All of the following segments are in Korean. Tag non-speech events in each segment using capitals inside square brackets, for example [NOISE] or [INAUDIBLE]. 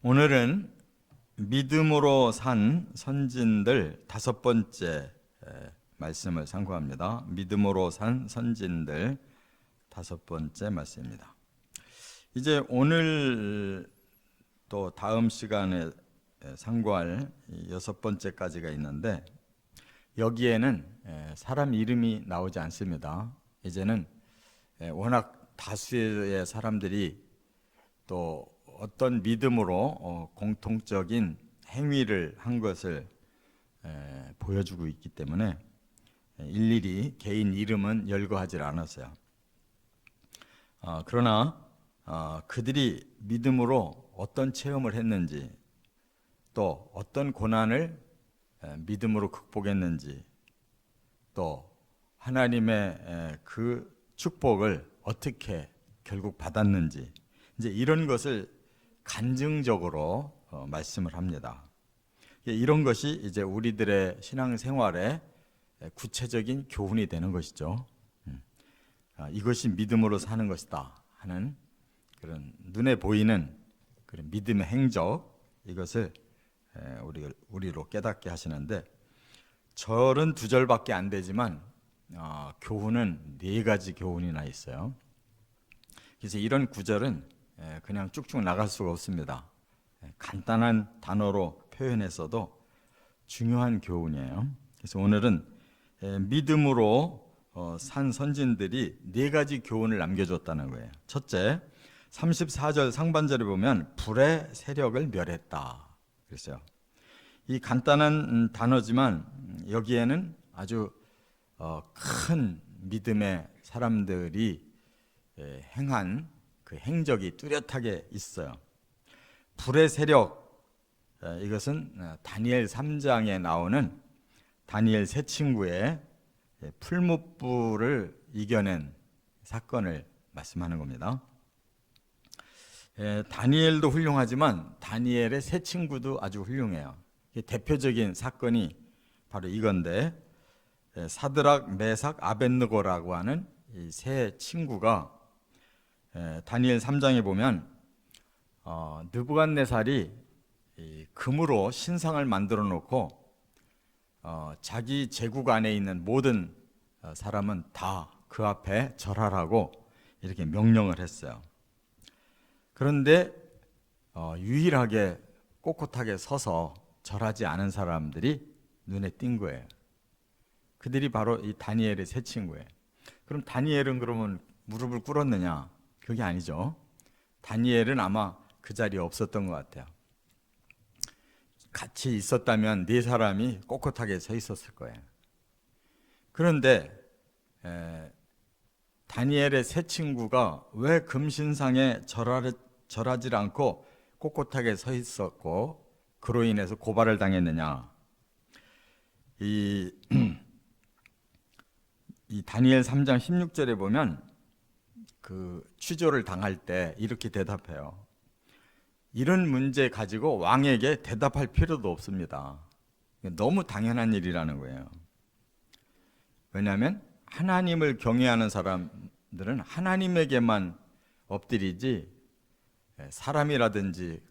오늘은 믿음으로 산 선진들 다섯 번째 에, 말씀을 상고합니다. 믿음으로 산 선진들 다섯 번째 말씀입니다. 이제 오늘 또 다음 시간에 에, 상고할 이 여섯 번째까지가 있는데 여기에는 에, 사람 이름이 나오지 않습니다. 이제는 에, 워낙 다수의 사람들이 또 어떤 믿음으로 어, 공통적인 행위를 한 것을 에, 보여주고 있기 때문에 에, 일일이 개인 이름은 열거하지 않았어요. 어, 그러나 어, 그들이 믿음으로 어떤 체험을 했는지 또 어떤 고난을 에, 믿음으로 극복했는지 또 하나님의 에, 그 축복을 어떻게 결국 받았는지 이제 이런 것을 간증적으로 어, 말씀을 합니다. 예, 이런 것이 이제 우리들의 신앙 생활에 구체적인 교훈이 되는 것이죠. 음. 아, 이것이 믿음으로 사는 것이다 하는 그런 눈에 보이는 그런 믿음의 행적 이것을 에, 우리 우리로 깨닫게 하시는데 절은 두 절밖에 안 되지만 어, 교훈은 네 가지 교훈이나 있어요. 그래서 이런 구절은 에, 그냥 쭉쭉 나갈 수가 없습니다. 에, 간단한 단어로 표현해서도 중요한 교훈이에요. 그래서 오늘은 에, 믿음으로 어, 산 선진들이 네 가지 교훈을 남겨줬다는 거예요. 첫째, 34절 상반절에 보면 불의 세력을 멸했다. 그랬어요. 이 간단한 음, 단어지만 음, 여기에는 아주 어, 큰 믿음의 사람들이 에, 행한 그 행적이 뚜렷하게 있어요. 불의 세력 에, 이것은 어, 다니엘 3장에 나오는 다니엘 세 친구의 예, 풀무불을 이겨낸 사건을 말씀하는 겁니다. 에, 다니엘도 훌륭하지만 다니엘의 세 친구도 아주 훌륭해요. 대표적인 사건이 바로 이건데 에, 사드락, 메삭, 아벤느고라고 하는 이세 친구가 에, 다니엘 3장에 보면 어, 느부갓네살이 이 금으로 신상을 만들어 놓고 어, 자기 제국 안에 있는 모든 어, 사람은 다 그 앞에 절하라고 이렇게 명령을 했어요. 그런데 어, 유일하게 꼿꼿하게 서서 절하지 않은 사람들이 눈에 띈 거예요. 그들이 바로 이 다니엘의 세 친구예요. 그럼 다니엘은 그러면 무릎을 꿇었느냐? 그게 아니죠. 다니엘은 아마 그 자리에 없었던 것 같아요. 같이 있었다면 네 사람이 꼿꼿하게 서 있었을 거예요. 그런데 에, 다니엘의 세 친구가 왜 금신상에 절하, 절하지 않고 꼿꼿하게 서 있었고 그로 인해서 고발을 당했느냐? 이, [CLEARS THROAT] 이 다니엘 3장 16절에 보면 그 취조를 당할 때 이렇게 대답해요. 이런 문제 가지고 왕에게 대답할 필요도 없습니다. 너무 당연한 일이라는 거예요. 왜냐하면 하나님을 경외하는 사람들은 하나님에게만 엎드리지 사람이라든지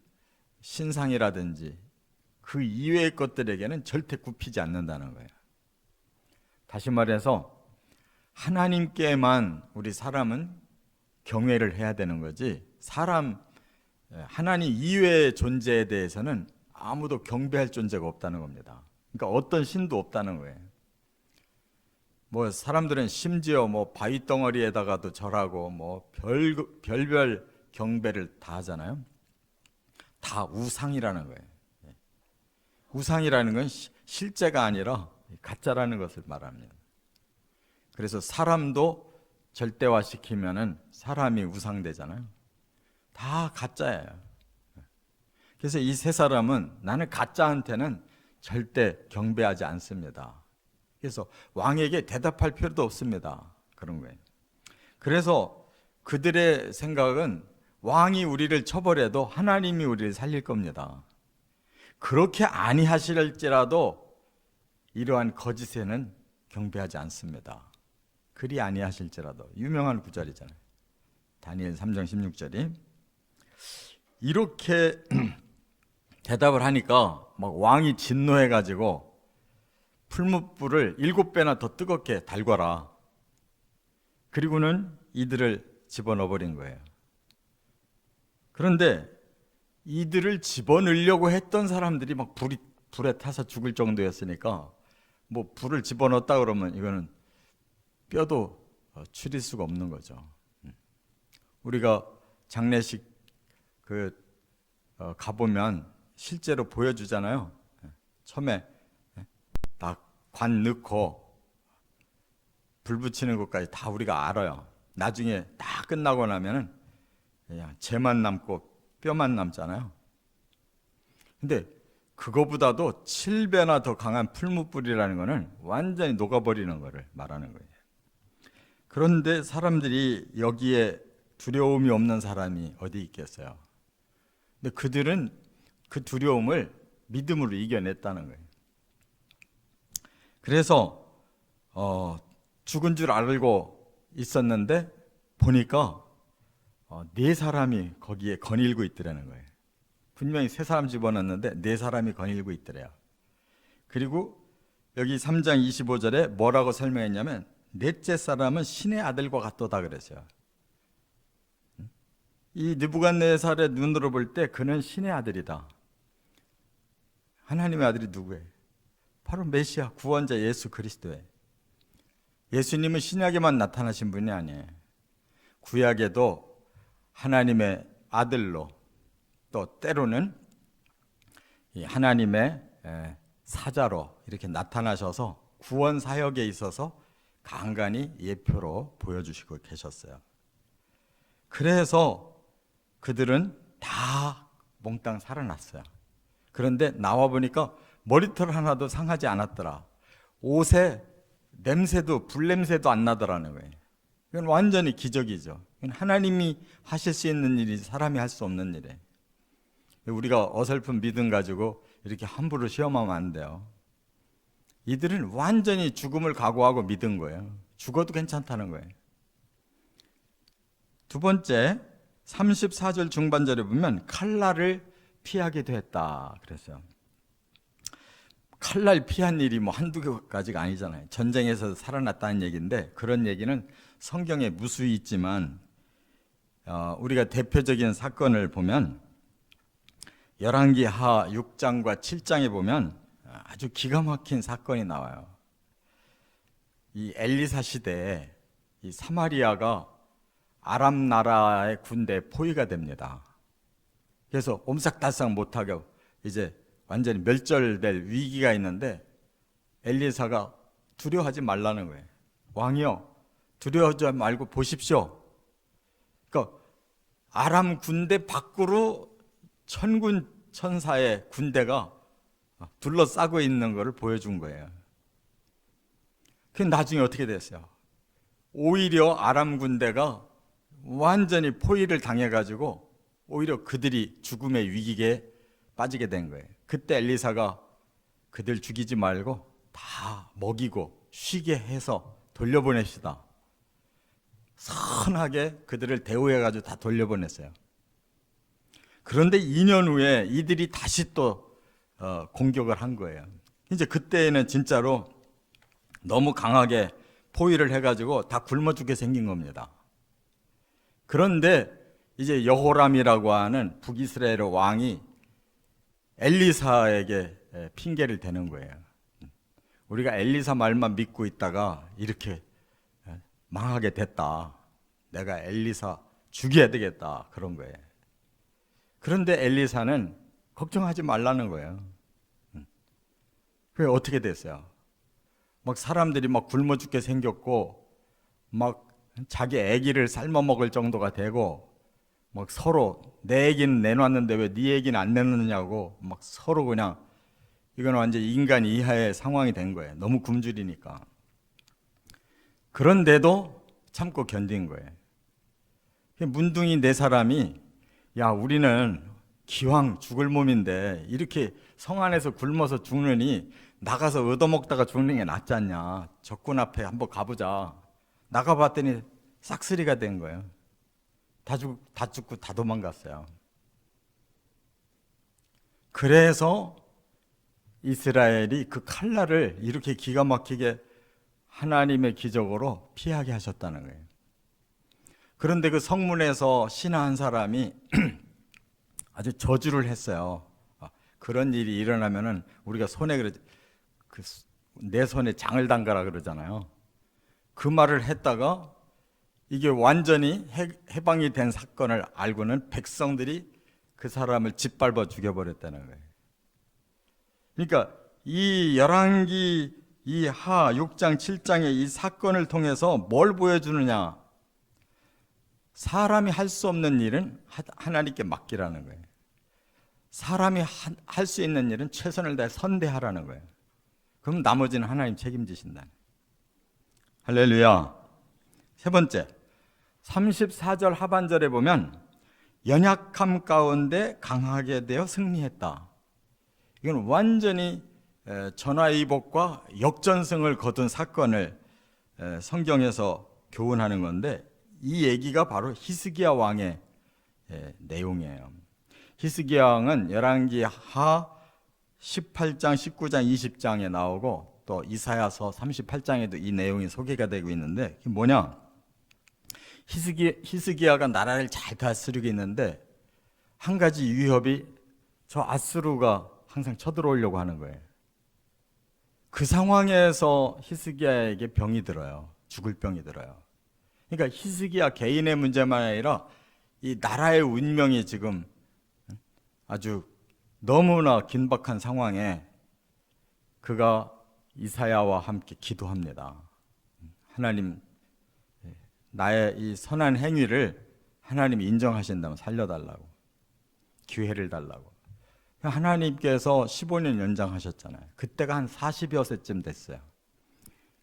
신상이라든지 그 이외의 것들에게는 절대 굽히지 않는다는 거예요. 다시 말해서 하나님께만 우리 사람은 경외를 해야 되는 거지 사람 하나님 이외의 존재에 대해서는 아무도 경배할 존재가 없다는 겁니다. 그러니까 어떤 신도 없다는 거예요. 뭐 사람들은 심지어 뭐 바위 덩어리에다가도 절하고 뭐 별, 별별 경배를 다 하잖아요. 다 우상이라는 거예요. 예. 우상이라는 건 시, 실제가 아니라 가짜라는 것을 말합니다. 그래서 사람도 절대화시키면은 사람이 우상되잖아요. 다 가짜예요. 그래서 이 세 사람은 나는 가짜한테는 절대 경배하지 않습니다. 그래서 왕에게 대답할 필요도 없습니다. 그런 거예요. 그래서 그들의 생각은 왕이 우리를 처벌해도 하나님이 우리를 살릴 겁니다. 그렇게 아니하실지라도 이러한 거짓에는 경배하지 않습니다. 그리 아니하실지라도 유명한 구절이잖아요. 다니엘 3장 16절이 이렇게 [CLEARS THROAT] 대답을 하니까 막 왕이 진노해 가지고 풀무불을 일곱 배나 더 뜨겁게 달궈라. 그리고는 이들을 집어넣어 버린 거예요. 그런데 이들을 집어넣으려고 했던 사람들이 막 불이 불에 타서 죽을 정도였으니까 뭐 불을 집어넣었다 그러면 이거는 뼈도 어, 추릴 수가 없는 거죠. 음. 우리가 장례식 그 어, 가보면 실제로 보여주잖아요. 예. 처음에 딱관 넣고 불 붙이는 것까지 다 우리가 알아요. 나중에 다 끝나고 나면은 그냥 재만 남고 뼈만 남잖아요. 근데 그거보다도 7배나 더 강한 풀무불이라는 거는 완전히 녹아버리는 거를 말하는 거예요. 그런데 사람들이 여기에 두려움이 없는 사람이 어디 있겠어요? 근데 그들은 그 두려움을 믿음으로 이겨냈다는 거예요. 그래서 어, 죽은 줄 알고 있었는데 보니까 어, 네 사람이 거기에 거닐고 있더라는 거예요. 분명히 세 사람 집어넣었는데 네 사람이 거닐고 있더래요. 그리고 여기 3장 25절에 뭐라고 설명했냐면 넷째 사람은 신의 아들과 같도다 그랬어요. 이 느부갓네살의 눈으로 볼 때 그는 신의 아들이다. 하나님의 아들이 누구예요? 바로 메시아 구원자 예수 그리스도예요. 예수님은 신약에만 나타나신 분이 아니에요. 구약에도 하나님의 아들로 또 때로는 이 하나님의 에, 사자로 이렇게 나타나셔서 구원 사역에 있어서 간간히 예표로 보여주시고 계셨어요. 그래서 그들은 다 몽땅 살아났어요. 그런데 나와 보니까 머리털 하나도 상하지 않았더라. 옷에 냄새도 불냄새도 안 나더라는 거예요. 이건 완전히 기적이죠. 이건 하나님이 하실 수 있는 일이 사람이 할 수 없는 일이에요. 우리가 어설픈 믿음 가지고 이렇게 함부로 시험하면 안 돼요. 이들은 완전히 죽음을 각오하고 믿은 거예요. 죽어도 괜찮다는 거예요. 두 번째, 34절 중반절에 보면 칼날을 피하게 됐다. 그랬어요. 칼날 피한 일이 뭐 한두 가지가 아니잖아요. 전쟁에서 살아났다는 얘기인데 그런 얘기는 성경에 무수히 있지만 어, 우리가 대표적인 사건을 보면 열왕기하 6장과 7장에 보면 아주 기가 막힌 사건이 나와요. 이 엘리사 시대에 이 사마리아가 아람 나라의 군대 포위가 됩니다. 그래서 옴싹달싹 못하게 이제 완전히 멸절될 위기가 있는데 엘리사가 두려워하지 말라는 거예요. 왕이요, 두려워하지 말고 보십시오. 그러니까 아람 군대 밖으로 천군 천사의 군대가 둘러싸고 있는 것을 보여준 거예요. 그 나중에 어떻게 됐어요? 오히려 아람 군대가 완전히 포위를 당해가지고 오히려 그들이 죽음의 위기에 빠지게 된 거예요. 그때 엘리사가 그들 죽이지 말고 다 먹이고 쉬게 해서 돌려보냅시다. 선하게 그들을 대우해가지고 다 돌려보냈어요. 그런데 2년 후에 이들이 다시 또 어, 공격을 한 거예요. 이제 그때는 진짜로 너무 강하게 포위를 해가지고 다 굶어 죽게 생긴 겁니다. 그런데 이제 여호람이라고 하는 북이스라엘 왕이 엘리사에게 핑계를 대는 거예요. 우리가 엘리사 말만 믿고 있다가 이렇게 망하게 됐다. 내가 엘리사 죽여야 되겠다. 그런 거예요. 그런데 엘리사는 걱정하지 말라는 거예요. 그게 어떻게 됐어요? 막 사람들이 막 굶어 죽게 생겼고, 막 자기 아기를 삶아 먹을 정도가 되고, 막 서로 내 얘기는 내놨는데 왜네 얘기는 안 내놓느냐고 막 서로 그냥 이건 완전 인간 이하의 상황이 된 거예요. 너무 굶주리니까. 그런데도 참고 견딘 거예요. 문둥이 네 사람이 야 우리는 기왕 죽을 몸인데 이렇게 성 안에서 굶어서 죽느니 나가서 얻어먹다가 죽는 게 낫지 않냐. 적군 앞에 한번 가보자. 나가봤더니 싹쓸이가 된 거예요. 다, 죽, 다 죽고 다 도망갔어요. 그래서 이스라엘이 그 칼날을 이렇게 기가 막히게 하나님의 기적으로 피하게 하셨다는 거예요. 그런데 그 성문에서 신하 한 사람이 [CLEARS THROAT] 아주 저주를 했어요. 아, 그런 일이 일어나면은 우리가 손에 그내 손에 장을 담가라 그러잖아요. 그 말을 했다가 이게 완전히 해, 해방이 된 사건을 알고는 백성들이 그 사람을 짓밟아 죽여버렸다는 거예요. 그러니까 이 열왕기 이 하 6장 7장의 이 사건을 통해서 뭘 보여주느냐? 사람이 할 수 없는 일은 하- 하나님께 맡기라는 거예요. 사람이 할 수 있는 일은 최선을 다해 선대하라는 거예요. 그럼 나머지는 하나님 책임지신다. 할렐루야. 세 번째, 34절 하반절에 보면 연약함 가운데 강하게 되어 승리했다. 이건 완전히 에, 전화위복과 역전승을 거둔 사건을 에, 성경에서 교훈하는 건데 이 얘기가 바로 히스기야 왕의 에, 내용이에요. 히스기야 왕은 열왕기 하 18장, 19장, 20장에 나오고 또 이사야서 38장에도 이 내용이 소개가 되고 있는데 그게 뭐냐? 히스기, 히스기야가 나라를 잘 다스리고 있는데 한 가지 위협이 저 아스루가 항상 쳐들어오려고 하는 거예요. 그 상황에서 히스기야에게 병이 들어요. 죽을 병이 들어요. 그러니까 히스기야 개인의 문제만 아니라 이 나라의 운명이 지금 아주 너무나 긴박한 상황에 그가 이사야와 함께 기도합니다. 하나님 나의 이 선한 행위를 하나님이 인정하신다면 살려달라고 기회를 달라고 하나님께서 15년 연장하셨잖아요. 그때가 한 40여 세쯤 됐어요.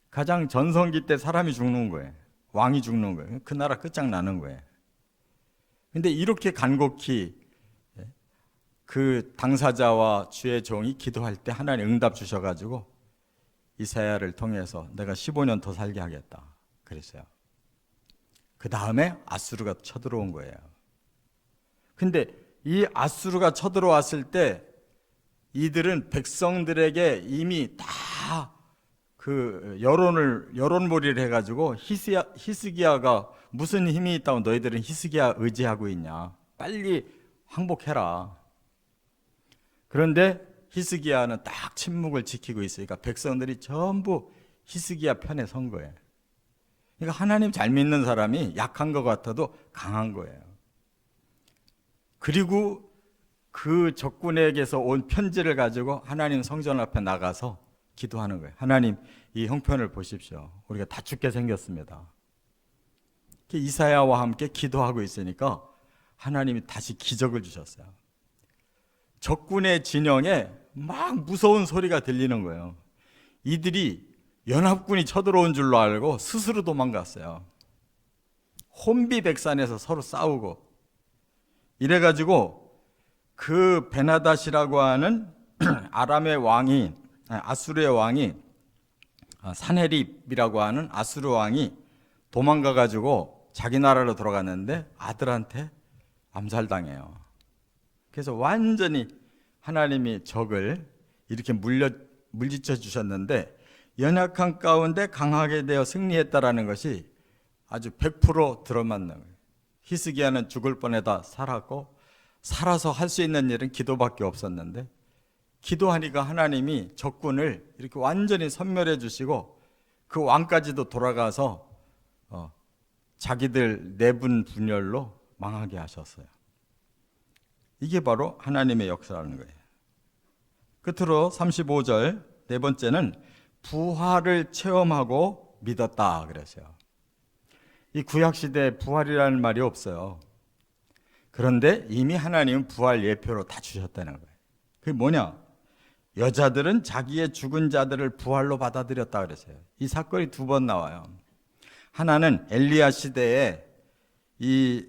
가장 전성기 때 사람이 죽는 거예요. 왕이 죽는 거예요. 그 나라 끝장나는 거예요. 근데 이렇게 간곡히 그 당사자와 주의 종이 기도할 때 하나님 응답 주셔가지고 이사야를 통해서 내가 15년 더 살게 하겠다. 그랬어요. 그 다음에 아수르가 쳐들어온 거예요. 근데 이 아수르가 쳐들어왔을 때 이들은 백성들에게 이미 다 그 여론을 여론몰이를 해가지고 히스야, 히스기야가 무슨 힘이 있다고 너희들은 히스기야 의지하고 있냐? 빨리 항복해라. 그런데 히스기야는 딱 침묵을 지키고 있으니까 백성들이 전부 히스기야 편에 선 거예요. 그러니까 하나님 잘 믿는 사람이 약한 것 같아도 강한 거예요. 그리고 그 적군에게서 온 편지를 가지고 하나님 성전 앞에 나가서 기도하는 거예요. 하나님 이 형편을 보십시오. 우리가 다 죽게 생겼습니다. 이사야와 함께 기도하고 있으니까 하나님이 다시 기적을 주셨어요. 적군의 진영에 막 무서운 소리가 들리는 거예요. 이들이 연합군이 쳐들어온 줄로 알고 스스로 도망갔어요. 혼비백산에서 서로 싸우고 이래가지고 그 베나닷이라고 하는 [CLEARS THROAT] 아람의 왕이 아수르의 왕이 사네립이라고 하는 아수르 왕이 도망가 가지고 자기 나라로 돌아갔는데 아들한테 암살당해요. 그래서 완전히 하나님이 적을 이렇게 물려 물리쳐 주셨는데 연약한 가운데 강하게 되어 승리했다라는 것이 아주 100% 들어맞는 거예요. 히스기야는 죽을 뻔해다 살았고 살아서 할 수 있는 일은 기도밖에 없었는데 기도하니까 하나님이 적군을 이렇게 완전히 섬멸해 주시고 그 왕까지도 돌아가서 어, 자기들 내분 분열로 망하게 하셨어요. 이게 바로 하나님의 역사라는 거예요. 끝으로 35절 네 번째는 부활을 체험하고 믿었다 그랬어요. 이 구약 시대에 부활이라는 말이 없어요. 그런데 이미 하나님은 부활 예표로 다 주셨다는 거예요. 그게 뭐냐? 여자들은 자기의 죽은 자들을 부활로 받아들였다 그랬어요. 이 사건이 두 번 나와요. 하나는 엘리야 시대에 이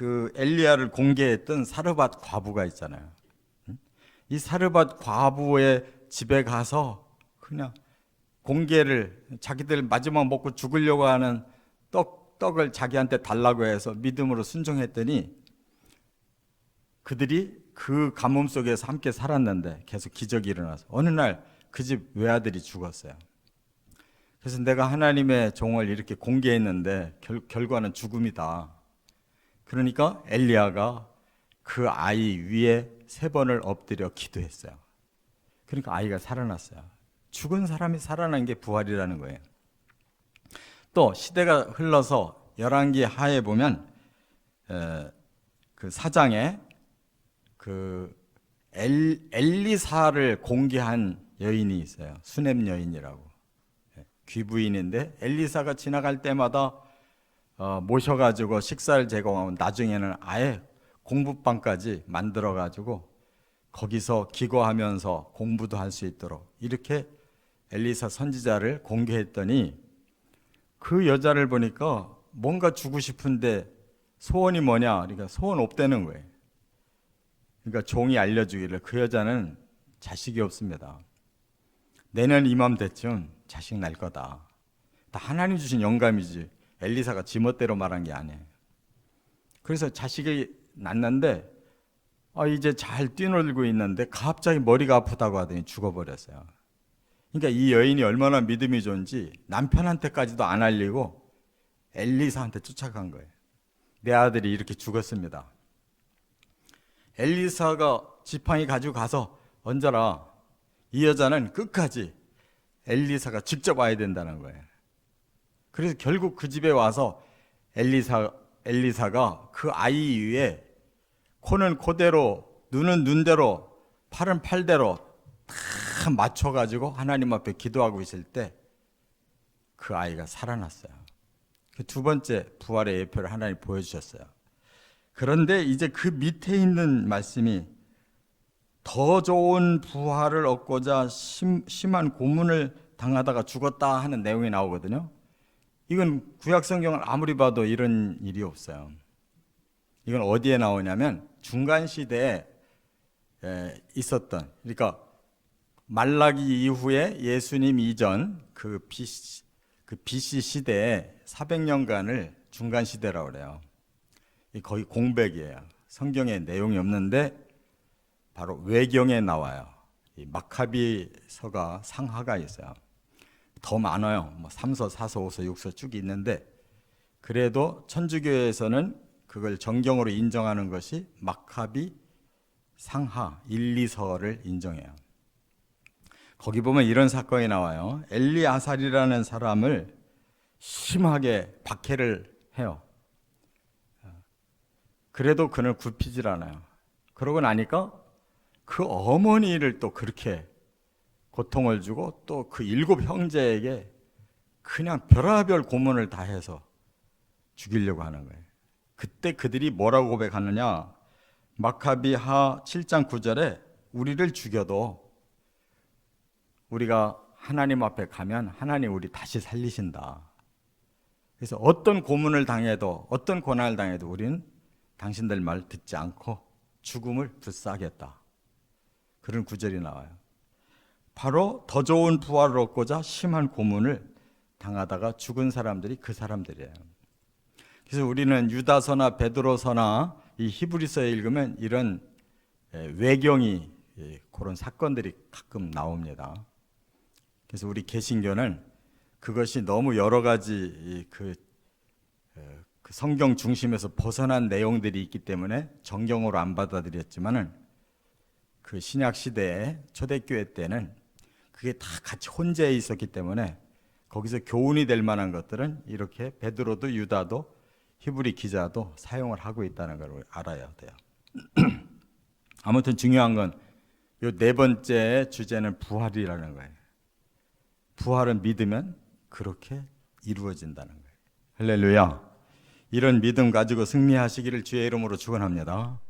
그 엘리야를 공개했던 사르밧 과부가 있잖아요. 이 사르밧 과부의 집에 가서 그냥 공개를 자기들 마지막 먹고 죽으려고 하는 떡 떡을 자기한테 달라고 해서 믿음으로 순종했더니 그들이 그 가뭄 속에서 함께 살았는데 계속 기적이 일어나서 어느 날 그 집 외아들이 죽었어요. 그래서 내가 하나님의 종을 이렇게 공개했는데 결, 결과는 죽음이다. 그러니까 엘리야가 그 아이 위에 세 번을 엎드려 기도했어요. 그러니까 아이가 살아났어요. 죽은 사람이 살아난 게 부활이라는 거예요. 또 시대가 흘러서 열왕기 하에 보면 에, 그 사장에 그 엘, 엘리사를 공개한 여인이 있어요. 수넴 여인이라고. 예, 귀부인인데 엘리사가 지나갈 때마다 어, 모셔가지고 식사를 제공하고 나중에는 아예 공부방까지 만들어가지고 거기서 기거하면서 공부도 할 수 있도록 이렇게 엘리사 선지자를 공개했더니 그 여자를 보니까 뭔가 주고 싶은데 소원이 뭐냐? 그러니까 소원 없다는 거예요. 그러니까 종이 알려주기를 그 여자는 자식이 없습니다. 내년 이맘때쯤 자식 날 거다. 다 하나님 주신 영감이지. 엘리사가 지멋대로 말한 게 아니에요. 그래서 자식이 낳는데 아, 이제 잘 뛰놀고 있는데 갑자기 머리가 아프다고 하더니 죽어버렸어요. 그러니까 이 여인이 얼마나 믿음이 좋은지 남편한테까지도 안 알리고 엘리사한테 쫓아간 거예요. 내 아들이 이렇게 죽었습니다. 엘리사가 지팡이 가지고 가서 얹어라. 이 여자는 끝까지 엘리사가 직접 와야 된다는 거예요. 그래서 결국 그 집에 와서 엘리사 엘리사가 그 아이 위에 코는 코대로 눈은 눈대로 팔은 팔대로 다 맞춰 가지고 하나님 앞에 기도하고 있을 때 그 아이가 살아났어요. 그 두 번째 부활의 예표를 하나님 보여 주셨어요. 그런데 이제 그 밑에 있는 말씀이 더 좋은 부활을 얻고자 심, 심한 고문을 당하다가 죽었다 하는 내용이 나오거든요. 이건 구약 성경을 아무리 봐도 이런 일이 없어요. 이건 어디에 나오냐면 중간 시대에 에, 있었던 그러니까 말라기 이후에 예수님 이전 그 BC, 그 BC 시대에 400년간을 중간 시대라고 그래요. 이 거의 공백이에요. 성경에 내용이 없는데 바로 외경에 나와요. 이 마카비서가 상하가 있어요. 더 많아요. 뭐 3서, 4서, 5서, 6서 쭉 있는데 그래도 천주교에서는 그걸 정경으로 인정하는 것이 마카비 상하 1, 2서를 인정해요. 거기 보면 이런 사건이 나와요. 엘리아살이라는 사람을 심하게 박해를 해요. 그래도 그는 굽히질 않아요. 그러고 나니까 그 어머니를 또 그렇게 고통을 주고 또 그 일곱 형제에게 그냥 별하별 고문을 다 해서 죽이려고 하는 거예요. 그때 그들이 뭐라고 고백하느냐? 마카비 하 7장 9절에 우리를 죽여도 우리가 하나님 앞에 가면 하나님 우리 다시 살리신다. 그래서 어떤 고문을 당해도 어떤 고난을 당해도 우리는 당신들 말 듣지 않고 죽음을 불사하겠다. 그런 구절이 나와요. 바로 더 좋은 부활을 얻고자 심한 고문을 당하다가 죽은 사람들이 그 사람들이에요. 그래서 우리는 유다서나 베드로서나 이 히브리서에 읽으면 이런 외경이 그런 사건들이 가끔 나옵니다. 그래서 우리 개신교는 그것이 너무 여러 가지 그, 그 성경 중심에서 벗어난 내용들이 있기 때문에 정경으로 안 받아들였지만은 그 신약 시대에 초대교회 때는 그게 다 같이 혼재해 있었기 때문에 거기서 교훈이 될 만한 것들은 이렇게 베드로도 유다도 히브리 기자도 사용을 하고 있다는 걸 알아야 돼요. [CLEARS THROAT] 아무튼 중요한 건요네 번째 주제는 부활이라는 거예요. 부활은 믿으면 그렇게 이루어진다는 거예요. 할렐루야. 이런 믿음 가지고 승리하시기를 주의 이름으로 축원합니다.